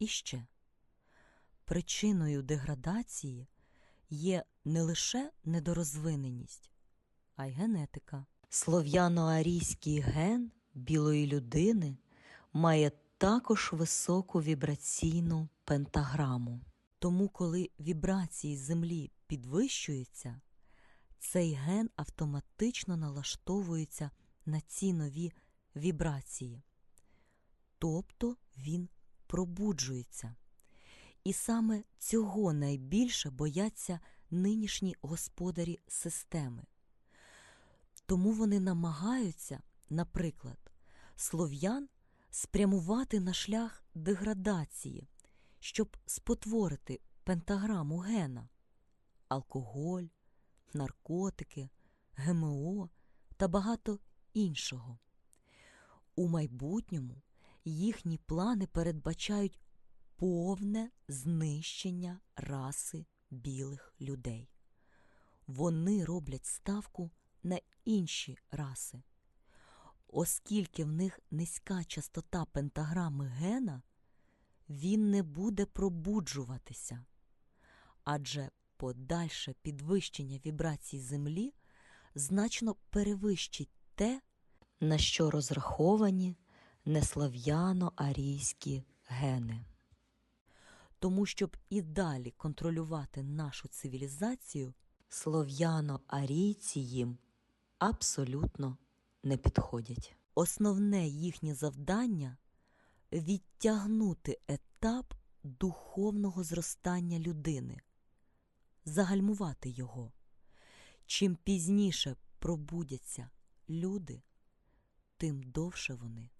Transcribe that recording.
І ще причиною деградації є не лише недорозвиненість, а й генетика. Слов'яно-арійський ген білої людини має також високу вібраційну пентаграму. Тому, коли вібрації Землі підвищуються, цей ген автоматично налаштовується на ці нові вібрації, тобто він пробуджується. І саме цього найбільше бояться нинішні господарі системи. Тому вони намагаються, наприклад, слов'ян спрямувати на шлях деградації, щоб спотворити пентаграму гена, алкоголь, наркотики, ГМО та багато іншого. У майбутньому їхні плани передбачають повне знищення раси білих людей. Вони роблять ставку на інші раси. Оскільки в них низька частота пентаграми гена, він не буде пробуджуватися, адже подальше підвищення вібрацій Землі значно перевищить те, на що розраховані неслав'яно-арійські гени. Тому, щоб і далі контролювати нашу цивілізацію, слов'яно-арійці їм абсолютно не підходять. Основне їхнє завдання відтягнути етап духовного зростання людини, загальмувати його. Чим пізніше пробудяться люди, тим довше вони